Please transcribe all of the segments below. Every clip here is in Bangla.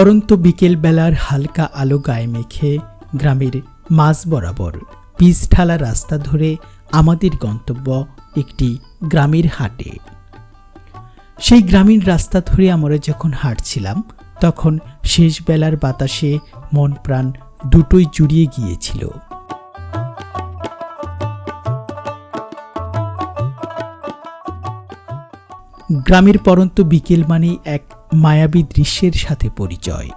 পরন্ত বিকেল বেলার হালকা আলো গায়ে মেখে গ্রামের মাঝ বরাবর পিচ ঢালা রাস্তা ধরে আমাদের গন্তব্য একটি গ্রামের হাটে। সেই গ্রামীণ রাস্তা ধরে আমরা যখন হাঁটছিলাম, তখন শেষ বেলার বাতাসে মন প্রাণ দুটোই জুড়িয়ে গিয়েছিল। গ্রামের পরন্ত বিকেল মানেই এক মায়াবী দৃশ্যের সাথে পরিচয়।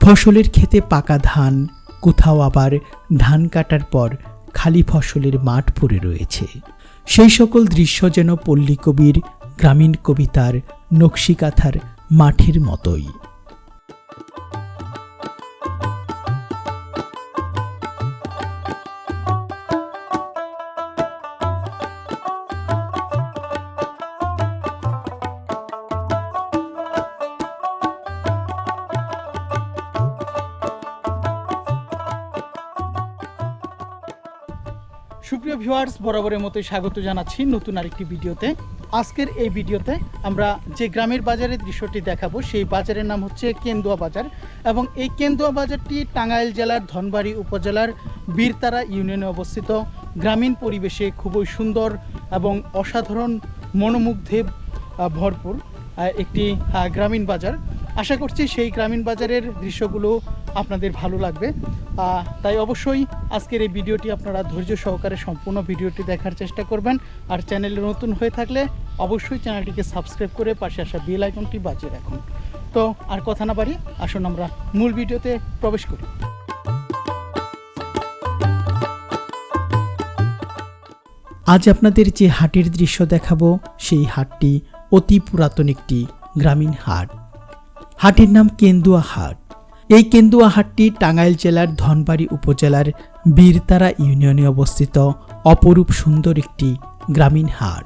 ফসলের ক্ষেতে পাকা ধান, কোথাও আবার ধান কাটার পর খালি ফসলের মাঠ পড়ে রয়েছে। সেই সকল দৃশ্য যেন পল্লী কবির, গ্রামীণ কবিতার, নকশিকাথার মাঠের মতোই। ভিউয়ার্স, বরাবরের মতোই স্বাগত জানাচ্ছি নতুন আরেকটি ভিডিওতে। আজকের এই ভিডিওতে আমরা যে গ্রামের বাজারের দৃশ্যটি দেখাবো, সেই বাজারের নাম হচ্ছে কেন্দুয়া বাজার এবং এই কেন্দুয়া বাজারটি টাঙ্গাইল জেলার ধনবাড়ি উপজেলার বীরতারা ইউনিয়নে অবস্থিত। গ্রামীণ পরিবেশে খুবই সুন্দর এবং অসাধারণ মনোমুগ্ধে ভরপুর একটি গ্রামীণ বাজার। আশা করছি সেই গ্রামীণ বাজারের দৃশ্যগুলো আপনাদের ভালো লাগবে। তাই অবশ্যই আজকের এই ভিডিওটি আপনারা ধৈর্য সহকারে সম্পূর্ণ ভিডিওটি দেখার চেষ্টা করবেন। আর চ্যানেলে নতুন হয়ে থাকলে অবশ্যই চ্যানেলটিকে সাবস্ক্রাইব করে পাশে আসা বেল আইকনটি বাজিয়ে রাখুন। তো আর কথা না বাড়ি, আসুন আমরা মূল ভিডিওতে প্রবেশ করি। আজ আপনাদের যে হাটের দৃশ্য দেখাবো, সেই হাটটি অতি পুরাতন একটি গ্রামীণ হাট। হাটের নাম কেন্দুয়া হাট। এই কেন্দুয়া হাটটি টাঙ্গাইল জেলার ধনবাড়ি উপজেলার বীরতারা ইউনিয়নে অবস্থিত, অপরূপ সুন্দর একটি গ্রামীণ হাট।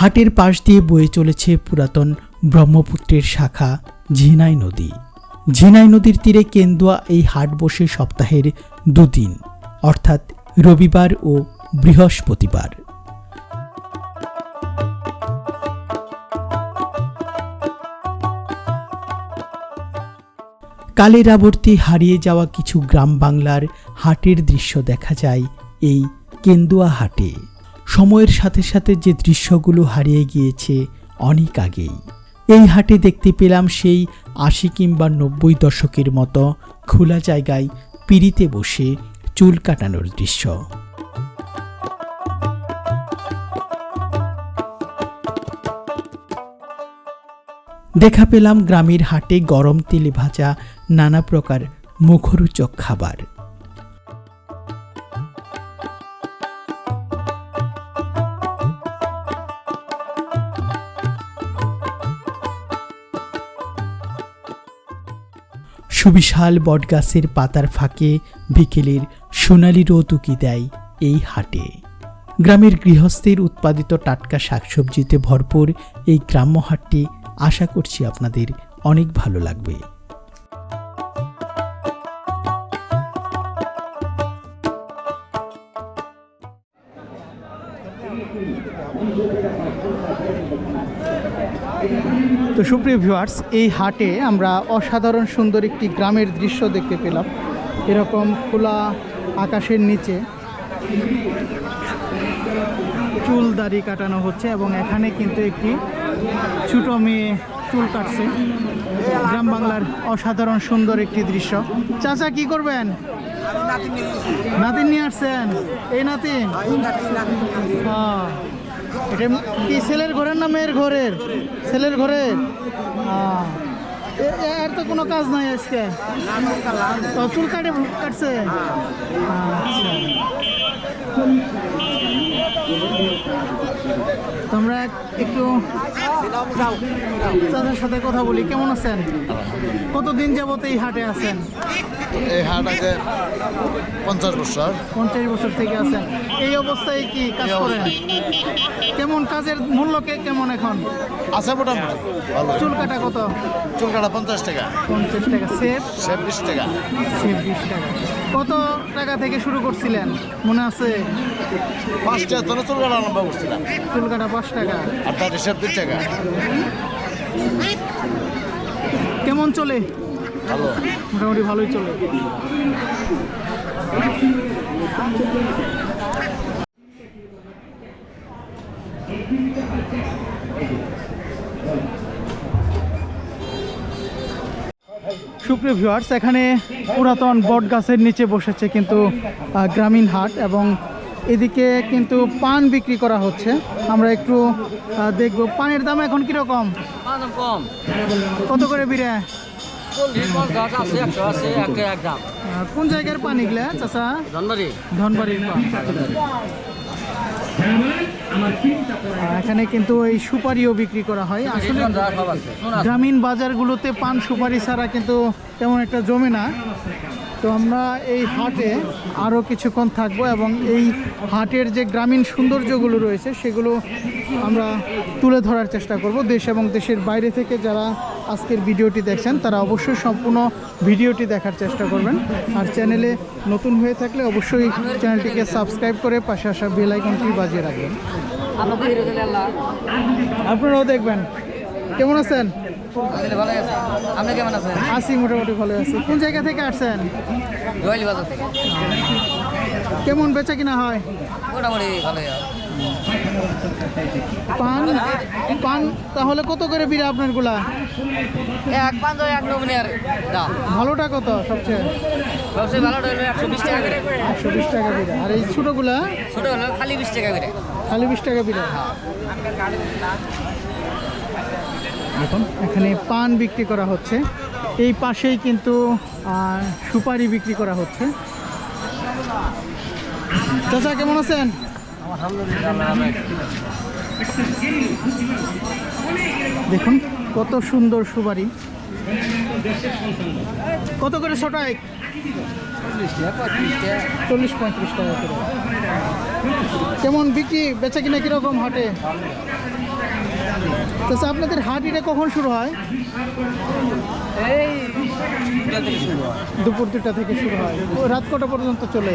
হাটের পাশ দিয়ে বয়ে চলেছে পুরাতন ব্রহ্মপুত্রের শাখা ঝিনাই নদী। ঝিনাই নদীর তীরে কেন্দুয়া এই হাট বসে সপ্তাহের দুদিন, অর্থাৎ রবিবার ও বৃহস্পতিবার। কালের আবর্তে হারিয়ে যাওয়া কিছু গ্রাম বাংলার হাটের দৃশ্য দেখা যায় এই কেন্দুয়া হাটে। সময়ের সাথে সাথে যে দৃশ্যগুলো হারিয়ে গিয়েছে অনেক আগেই। এই হাটে দেখতে পেলাম সেই আশি কিংবা নব্বই দশকের মতো খোলা জায়গায় পিড়িতে বসে চুল কাটানোর দৃশ্য। দেখা পেলাম গ্রামের হাটে গরম তেলে ভাজা নানা প্রকার মুখরোচক খাবার। সুবিশাল বটগাছের পাতার ফাঁকে বিকেলের সোনালি রোদ উকি দেয় এই হাটে। গ্রামের গৃহস্থের উৎপাদিত টাটকা শাকসবজিতে ভরপুর এই গ্রাম্য হাটটি আশা করছি আপনাদের অনেক ভালো লাগবে। তো সুপ্রিয় ভিউয়ার্স এই হাটে আমরা অসাধারণ সুন্দর একটি গ্রামের দৃশ্য দেখতে পেলাম। এরকম খোলা আকাশের নিচে চুল দাড়ি কাটানো হচ্ছে এবং এখানে কিন্তু একটি ছোট মেয়ে চুল কাটছে। গ্রাম বাংলার অসাধারণ সুন্দর একটি দৃশ্য। চাচা, কি করবেন? নাতিন নিয়ে আসছেন। এই নাতিন? হ্যাঁ। এটা কি ছেলের ঘরের না মেয়ের ঘরের? ছেলের ঘরের এ- এর তো কোনো কাজ নাই আজকে? চুল কাটে, কাটছে? আচ্ছা। তোমরা একটু চাচার সাথে কথা বলি। কেমন আছেন? কতদিন যাবত এই হাটে আছেন? এই হাট আছে পঞ্চাশ বছর। পঞ্চাশ বছর থেকে আছেন। এই অবস্থায় কি কাজ করেন? কেমন কাজের মূল্য কে কেমন এখন? আছে মোটামুটি ভালো। চুল কাটা কত? চুল কাটা পঞ্চাশ টাকা। পঞ্চাশ টাকা। সেফ সে বিশ টাকা। সেভ বিশ টাকা। কত টাকা থেকে শুরু করছিলেন? মনে আছে? তো চুল কাটা আরম্ভ করছিলাম। চুল কাটা পাঁচ টাকা। আর তার হিসাব দুই টাকা। কেমন চলে? ভালো। মোটামুটি ভালোই চলে। সুপ্রিয় ভিউয়ার্স এখানে পুরাতন বট গাছের নিচে বসেছে কিন্তু গ্রামীণ হাট এবং এদিকে কিন্তু পান বিক্রি করা হচ্ছে। আমরা একটু দেখব পানের দাম এখন কীরকম? কম। কত করে বিরে? কোন জায়গার পানি এগুলা চাচা? ধনবাড়ি। ধনবাড়ির এখানে কিন্তু এই সুপারিও বিক্রি করা হয়। আসলে গ্রামীণ বাজারগুলোতে পান সুপারি ছাড়া কিন্তু তেমন একটা জমে না। তো আমরা এই হাটে আরও কিছুক্ষণ থাকব এবং এই হাটের যে গ্রামীণ সৌন্দর্যগুলো রয়েছে সেগুলো আমরা তুলে ধরার চেষ্টা করব। দেশ এবং দেশের বাইরে থেকে যারা আজকের ভিডিওটি দেখছেন তারা অবশ্যই সম্পূর্ণ ভিডিওটি দেখার চেষ্টা করবেন। আর চ্যানেলে নতুন হয়ে থাকলে অবশ্যই চ্যানেলটিকে সাবস্ক্রাইব করে পাশে আসা বেল আইকনটি বাজিয়ে রাখবেন। আপনারাও দেখবেন। কেমন আছেন? ভালো আপনি কেমন আছেন? আছি মোটামুটি ভালো আছি। কোন জায়গা থেকে আসছেন? বাজার থেকে। কেমন বেচা কিনা হয়? মোটামুটি ভালোই পান? পান? তাহলে কত করে বিড়া আপনারগুলা এক পাঁচ এক নমিনের দাম। ভালোটা কত সবচেয়ে? ব্যবসায়ী ভালো হলো একশো বিশ টাকা করে। একশো বিশ টাকা বিড়া। আর এই ছোটোগুলা? ছোটো হলো খালি বিশ টাকা করে। খালি বিশ টাকা বিড়া। দেখুন, এখানে পান বিক্রি করা হচ্ছে। এই পাশেই কিন্তু সুপারি বিক্রি করা হচ্ছে। চাচা, কেমন আছেন? দেখুন, কত সুন্দর সুপারি। কত করে ছোটায় চল্লিশ পঁয়ত্রিশ টাকা করে। কেমন, বিক্রি, বেচা কিনা কীরকম হাটে? আচ্ছা আপনাদের হাট এটা কখন শুরু হয়? এই দুপুর দুটা থেকে শুরু হয়। রাত কটা পর্যন্ত চলে?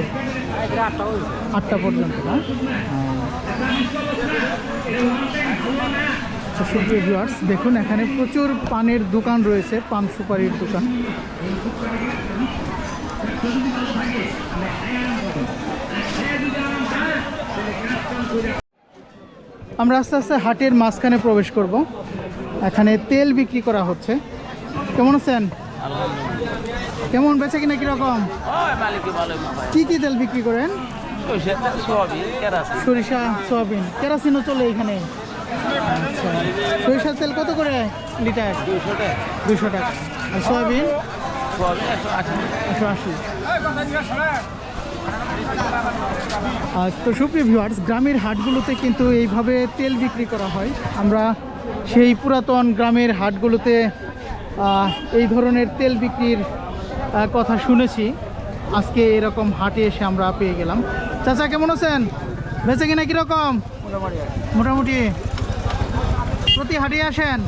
আটটা পর্যন্ত না? আচ্ছা, সুপ্রিয় ভিউয়ার্স দেখুন এখানে প্রচুর পানের দোকান রয়েছে পান সুপারির দোকান। আমরা আস্তে আস্তে হাটের মাঝখানে প্রবেশ করব। এখানে তেল বিক্রি করা হচ্ছে। কেমন আছেন? কেমন বেচে কিনা কীরকম? কি কি তেল বিক্রি করেন? সরিষা সয়াবিন কেরাসিনও চলে এখানে। আচ্ছা। সরিষার তেল কত করে লিটার? দুশো টাকা। আর সয়াবিন? একশো আশি। তো সুপ্রিয় ভিউয়ার্স গ্রামের হাটগুলোতে কিন্তু এইভাবে তেল বিক্রি করা হয়। আমরা সেই পুরাতন গ্রামের হাটগুলোতে এই ধরনের তেল বিক্রির কথা শুনেছি। আজকে এরকম হাটে এসে আমরা পেয়ে গেলাম। চাচা কেমন আছেন? বেঁচে কিনা কীরকম? মোটামুটি। প্রতি হাটে আসেন?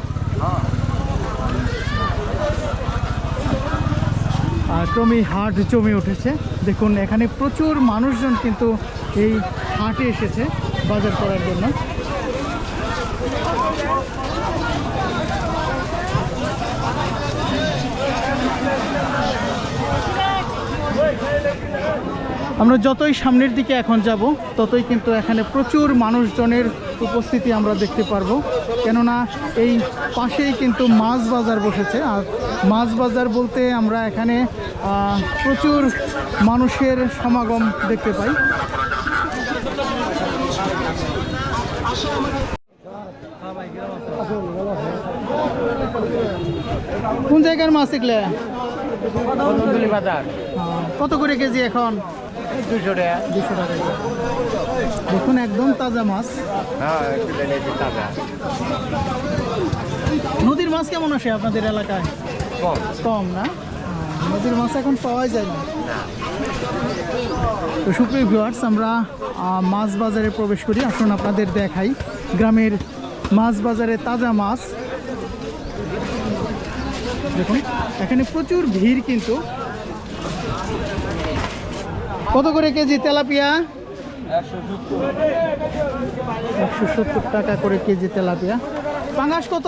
ক্রমেই হাট জমে উঠেছে। দেখুন, এখানে প্রচুর মানুষজন কিন্তু এই হাটে এসেছে বাজার করার জন্য। আমরা যতই সামনের দিকে এখন যাব, ততই কিন্তু এখানে প্রচুর মানুষজনের উপস্থিতি আমরা দেখতে পারব। কেননা এই পাশেই কিন্তু মাছ বাজার বসেছে। আর মাছ বাজার বলতে আমরা এখানে প্রচুর মানুষের সমাগম দেখতে পাই। কোন জায়গার মাছ এগুলো? বাজার। কত করে কেজি এখন? দুশো টাকা। দুশো টাকা দেখুন একদম তাজা মাছ। হ্যাঁ তাজা। নদীর মাছ কেমন আসে আপনাদের এলাকায়? কম। কম না? নদীর মাছ এখন পাওয়া যায় না। তো সুপ্রিয় ভিউয়ার্স আমরা মাছ বাজারে প্রবেশ করি। আসুন আপনাদের দেখাই গ্রামের মাছ বাজারে তাজা মাছ। দেখুন এখানে প্রচুর ভিড় কিন্তু কত করে কেজি তেলাপিয়া? একশো সত্তর টাকা করে কেজি তেলাপিয়া। পাঙ্গাস কত?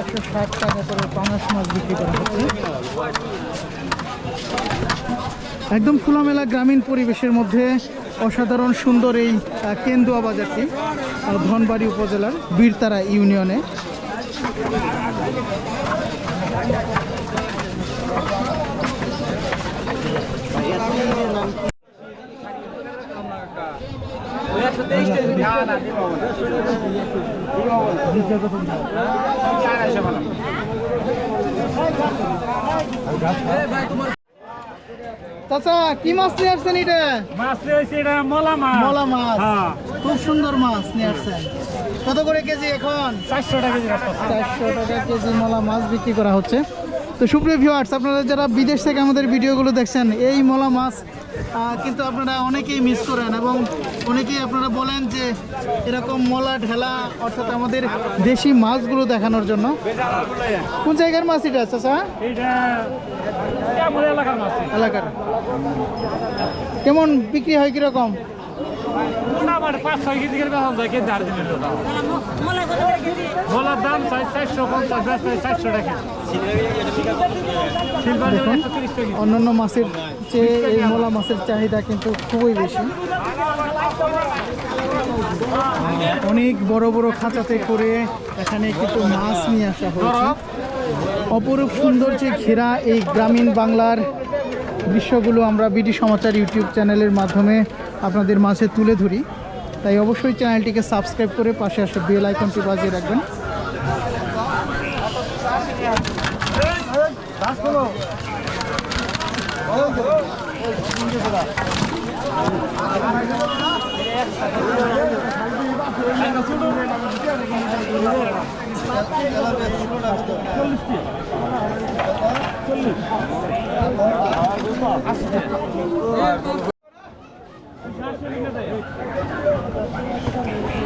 একশো ষাট টাকা করে পাঙ্গাস মাছ বিক্রি করা হচ্ছে। একদম খোলামেলা গ্রামীণ পরিবেশের মধ্যে অসাধারণ সুন্দর এই কেন্দুয়া বাজারটি ধনবাড়ি উপজেলার বীরতারা ইউনিয়নে। চাচা কি মাছ নিয়ে আসছেন এটা? মাছ রয়েছে এটা মলা মাছ। মলা মাছ। হ্যাঁ। খুব সুন্দর মাছ নিয়ে আসছেন। কত করে কেজি এখন? চারশো টাকা কেজি চারশো টাকা কেজি মলা মাছ বিক্রি করা হচ্ছে। তো সুপ্রিয় ভিউয়ার্স আপনারা যারা বিদেশ থেকে আমাদের ভিডিওগুলো দেখছেন এই মলা মাছ কিন্তু আপনারা অনেকেই মিস করেন এবং অনেকেই আপনারা বলেন যে এরকম মলা ঢেলা অর্থাৎ আমাদের দেশি মাছগুলো দেখানোর জন্য। কোন জায়গার মাছ এটা আছে স্যার এলাকার। কেমন বিক্রি হয় কীরকম? মোটামুটি পাঁচ ছয় কেজি করে বেতন দেয় কেজি দাম মলার দাম চাই চারশো পঞ্চাশ চারশো টাকা অন্যান্য মাছের চেয়ে এই মোলা মাছের চাহিদা কিন্তু খুবই বেশি। অনেক বড় বড় খাঁচাতে করে এখানে কিন্তু মাছ নিয়ে আসা হয়েছে। অপরূপ সুন্দর যে ঘেরা এই গ্রামীণ বাংলার দৃশ্যগুলো আমরা বিডি সমাচার ইউটিউব চ্যানেলের মাধ্যমে আপনাদের মাঝে তুলে ধরি। তাই অবশ্যই চ্যানেলটিকে সাবস্ক্রাইব করে পাশে আসা বেল আইকনটি বাজিয়ে রাখবেন।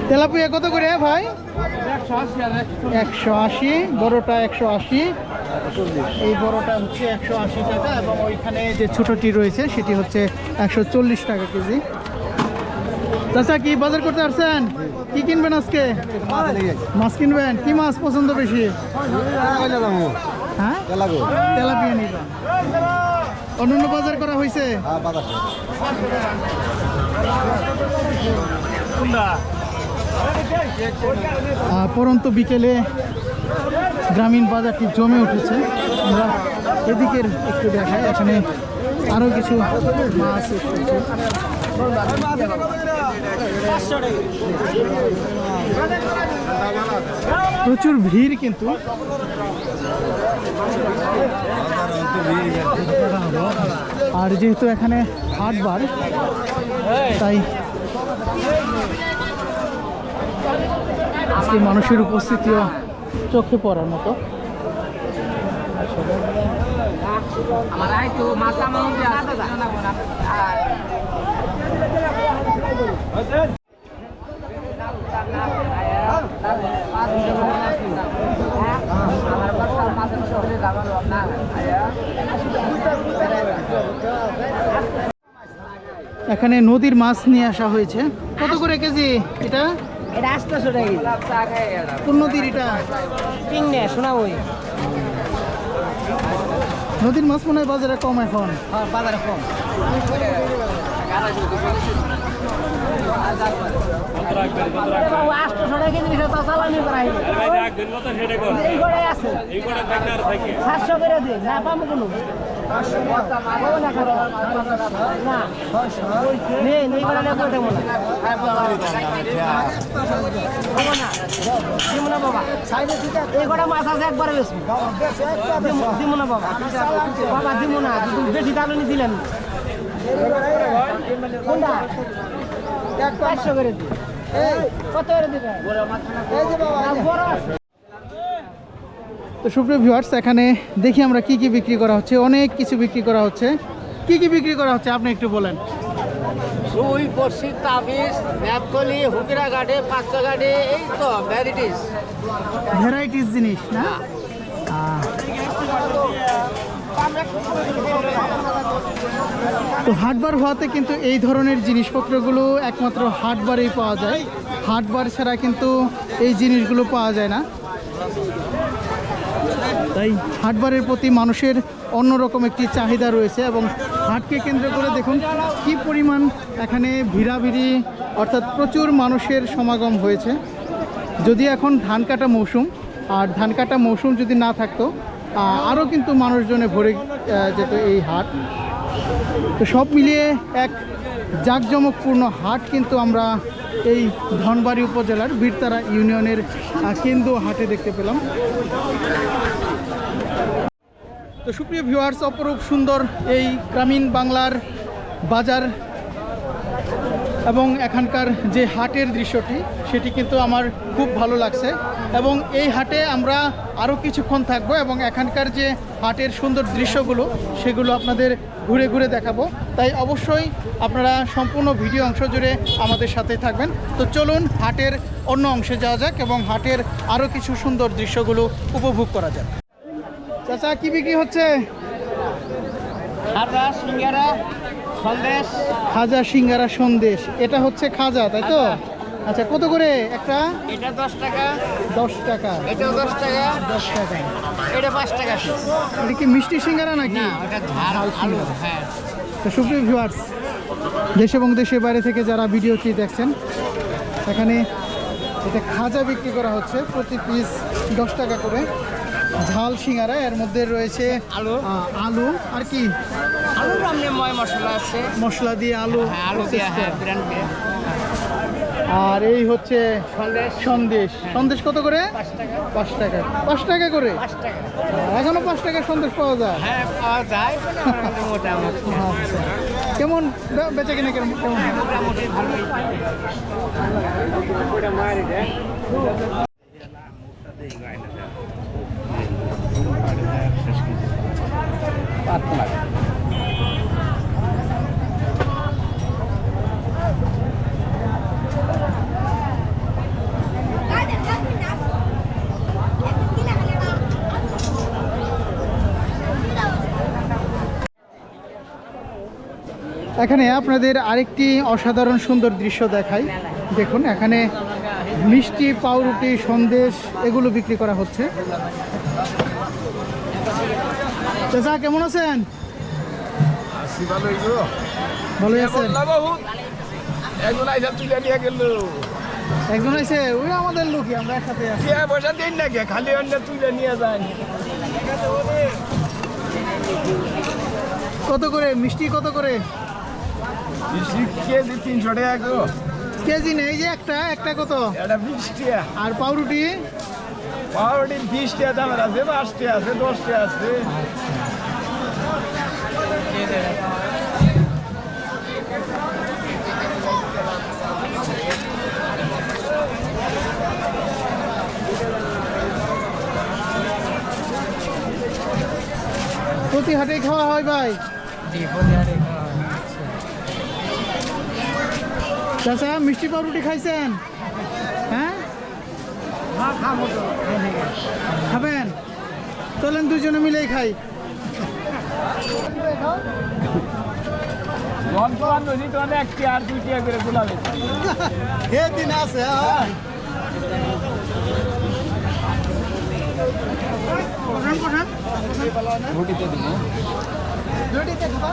তেলাপিয়া কত করে, ভাই? একশো আশি, বড়টা একশো আশি। এই বড়টা হচ্ছে একশো আশি টাকা এবং ওইখানে যে ছোটটি রয়েছে, সেটি হচ্ছে একশো চল্লিশ টাকা কেজি। চাচা, কি বাজার করতে আসছেন? কি কিনবেন আজকে? মাছ কিনবেন? কি মাছ পছন্দ বেশি? হ্যাঁ? তেলাপিয়া নিবেন অন্যান্য বাজার করা হয়েছে? পরন্ত বিকেলে গ্রামীণ বাজারটি জমে উঠেছে। আমরা এদিকের একটু দেখাই, এখানে আরও কিছু মাছ প্রচুর ভিড় কিন্তু। আর যেহেতু এখানে হাটবার তাই আজকে মানুষের উপস্থিতিও চোখে পড়ার মতো। আমার আই তো মাথা মাউন্টে আছে না না আমার বাসা মাছের শহরে যাবার না এখানে নদীর মাছ নিয়ে আসা হয়েছে। কত করে কেজি এটা? কোন নদীর এটা? পিং নে শোনা ওই নদীর মাছ মনে হয় বাজারে কম এখন। হ্যাঁ বাজারে কম। সাতশো করে দিন না পাবো কোনো। বাবা দিব না বেশি দামি দিলেন কোনটা পাঁচশো করে দিন কত করে দিবেন বড় আছে তো সুপ্রিয় ভিউয়ার্স এখানে দেখি আমরা কি কি বিক্রি করা হচ্ছে। অনেক কিছু বিক্রি করা হচ্ছে। কি কি বিক্রি করা হচ্ছে? আপনি একটু বলেন। সুই বর্ষি তাবিজ ন্যাপকলি হুকিরা গাড়ি পাঁচশো গাড়ি এই তো ভ্যারাইটিস ভ্যারাইটিস জিনিস না? তো হাটবার হওয়াতে কিন্তু এই ধরনের জিনিসপত্রগুলো একমাত্র হাটবারেই পাওয়া যায়। হাটবার ছাড়া কিন্তু এই জিনিসগুলো পাওয়া যায় না। তাই হাটবারের প্রতি মানুষের অন্যরকম একটি চাহিদা রয়েছে এবং হাটকে কেন্দ্র করে দেখুন কি পরিমাণ এখানে ভিড়াভিড়ি অর্থাৎ প্রচুর মানুষের সমাগম হয়েছে। যদি এখন ধান কাটা মৌসুম, আর ধান কাটা মৌসুম যদি না থাকতো আরও কিন্তু মানুষজনে ভরে যেত এই হাট। তো সব মিলিয়ে এক জাঁকজমকপূর্ণ হাট কিন্তু আমরা এই ধনবাড়ি উপজেলার বীরতারা ইউনিয়নের কেন্দ্র হাটে দেখতে পেলাম। তো সুপ্রিয় ভিউয়ার্স, অপরূপ সুন্দর এই গ্রামীণ বাংলার বাজার এবং এখানকার যে হাটের দৃশ্যটি, সেটি কিন্তু আমার খুব ভালো লাগছে। এবং এই হাটে আমরা আরও কিছুক্ষণ থাকব এবং এখানকার যে হাটের সুন্দর দৃশ্যগুলো, সেগুলো আপনাদের ঘুরে ঘুরে দেখাবো। তাই অবশ্যই আপনারা সম্পূর্ণ ভিডিও অংশ জুড়ে আমাদের সাথে থাকবেন। তো চলুন হাটের অন্য অংশে যাওয়া যাক এবং হাটের আরও কিছু সুন্দর দৃশ্যগুলো উপভোগ করা যাক। চাচা কি বিক্রি হচ্ছে? খাজা সিঙ্গারা সন্দেশ। খাজা সিঙ্গারা সন্দেশ। এটা হচ্ছে খাজা তাই তো? আচ্ছা। কত করে একটা? এটা দশ টাকা। দশ টাকা। এটাও দশ টাকা। দশ টাকা। এটা পাঁচ টাকা। এটা কি মিষ্টি সিঙ্গারা নাকি? না ওটা ঝাল আলু হ্যাঁ। তো সুপ্রিয় ভিউয়ার্স দেশ এবং দেশের বাইরে থেকে যারা ভিডিওটি দেখছেন এখানে এটা খাজা বিক্রি করা হচ্ছে প্রতি পিস দশ টাকা করে। ঝাল সিঙ্গারা এর মধ্যে রয়েছে আলু। আলু আর কি? আলু মশলা আছে। মশলা দিয়ে আলু হ্যাঁ আলু হ্যাঁ আর এই হচ্ছে সন্দেশ। সন্দেশ। সন্দেশ কত করে? পাঁচ টাকা। পাঁচ টাকা। করে? এখনও পাঁচ টাকা সন্দেশ পাওয়া যায়? হ্যাঁ পাওয়া যায় মোটামুটি আচ্ছা। কেমন? বেচে কিনে কেমন? কেমন? এখানে আপনাদের আরেকটি অসাধারণ সুন্দর দৃশ্য দেখাই। দেখুন এখানে মিষ্টি পাউরুটি সন্দেশ এগুলো বিক্রি করা হচ্ছে। চাচা কেমন আছেন? আছেন? একজন আছে ওই আমাদের লোকই আমরা একসাথে পয়সা দিন খালি অন্য তুলে নিয়ে যায় কত করে মিষ্টি কত করে? কেজি তিনশো টাকা গো। কেজি নেই যে একটা একটা কত? আর পাউরুটি? পাউরুটি বিশ টাকা দামের আছে আছে আছে। প্রতি হাটে খাওয়া হয় ভাই? চাচা মিষ্টি পাউরুটি খাইছেন হ্যাঁ খাবেন চলেন দুজনে মিলেই খাই দিন আছে। পঠান, পঠান। রুটিতে খাবা?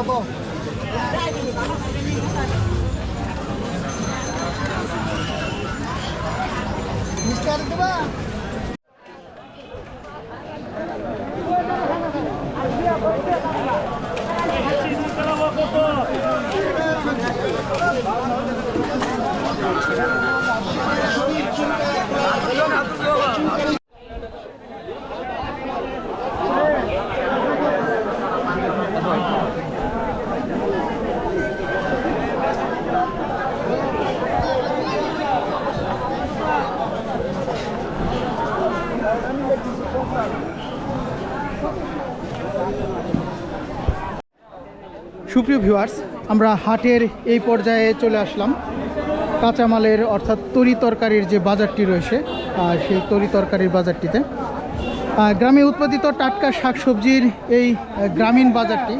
হ্যাঁ, সুপ্রিয় ভিউয়ার্স, আমরা হাটের এই পর্যায়ে চলে আসলাম। কাঁচামালের অর্থাৎ তরি তরকারির যে বাজারটি রয়েছে সেই তরি তরকারির বাজারটিতে। গ্রামে উৎপাদিত টাটকা শাকসবজির এই গ্রামীণ বাজারটি।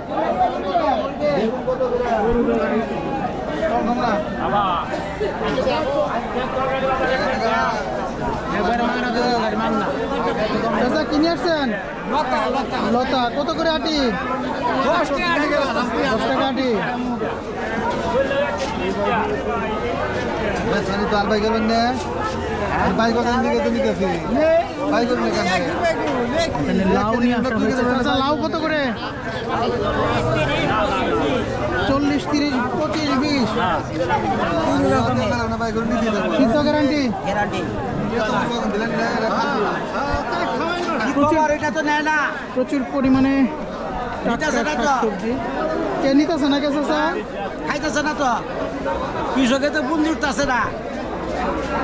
চাচা কিনে আসছেন? লতা কত করে আটি? দশ টাকা আটি। তো আর করবেন না। আর দিকে তো নিতেছি? বাই করবেন কেন? লাউ নিয়ে চাচা লাউ কত করে? চল্লিশ তিরিশ পঁচিশ বিশ। বাই করে নিতে দেবো সিদ্ধ গ্যারান্টি দিলেন না। প্রচুর পরিমাণে তো? শাকসবজি। কে নিতেছে না কে চাচা খাইতেছে না তো। কৃষকে তো বুন জুটতেছে না।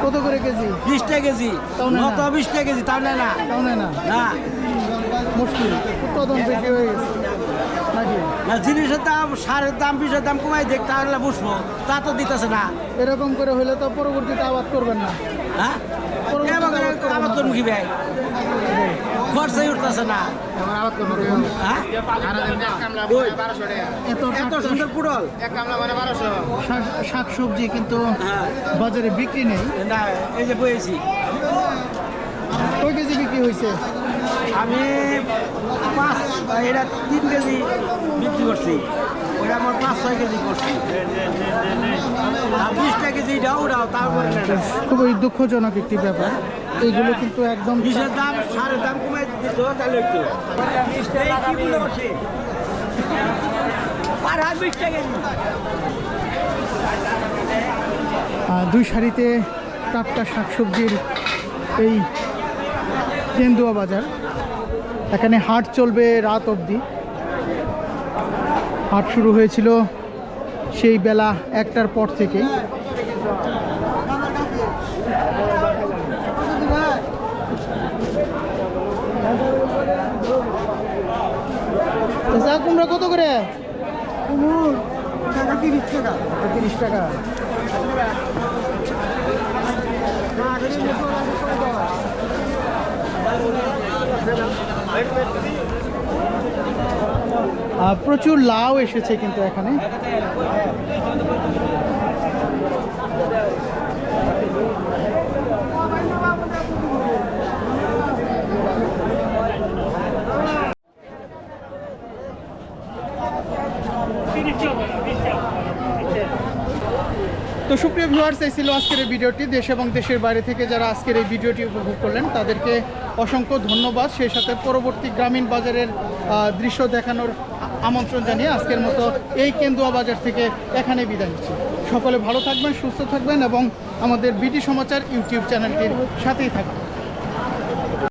কত করে কেজি? বিশ টাকা কেজি। নেয়। নত বিশ টাকা কেজি তাও নেয় না। তাও নেয় না। না। মুশকিল। উৎপাদন বেশি হয়ে গেছে। নাকি? না জিনিসের দাম সারের দাম বিষের দাম কমাই দেখ তাহলে বুঝব। তা তো দিতেছে না। এরকম করে হলে তো পরবর্তীতে আবাদ করবেন না। হ্যাঁ? আবাদ করবেন মুখী ভাই? খরচাই উঠতেছে না। হ্যাঁ? এত এত সুন্দর পুরল। শাক- শাকসবজি কিন্তু হ্যাঁ। বাজারে বিক্রি নেই। না এই যে বয়েছি কয় কেজি বিক্রি হয়েছে আমি পাঁচ এটা তিন কেজি বিক্রি করছি। ওটা আমার পাঁচ ছয় কেজি করছি। আর বিশটা কেজি এটাও ওটাও তারপরে খুবই দুঃখজনক একটি ব্যাপার। এইগুলো কিন্তু একদম বিষের দাম? সারের দাম কমাই দিত তাহলে একটু। দুই সারিতে টাটকা শাকসবজির এই কেন্দুয়া বাজার। এখানে হাট চলবে রাত অবধি। হাট শুরু হয়েছিল সেই বেলা একটার পর থেকেই চাচা, কুমড়া কত করে? তিরিশ টাকা। প্রচুর লাউ এসেছে কিন্তু এখানে। তো সুপ্রিয় ভিউয়ার্স এই ছিল আজকের এই ভিডিওটি। দেশ এবং দেশের বাইরে থেকে যারা আজকের এই ভিডিওটি উপভোগ করলেন, তাদেরকে অসংখ্য ধন্যবাদ। সেই সাথে পরবর্তী গ্রামীণ বাজারের দৃশ্য দেখানোর আমন্ত্রণ জানিয়ে আজকের মতো এই কেন্দুয়া বাজার থেকে এখানে বিদায় নিচ্ছি। সকলে ভালো থাকবেন, সুস্থ থাকবেন এবং আমাদের বিটি সমাচার ইউটিউব চ্যানেলটির সাথেই থাকবেন।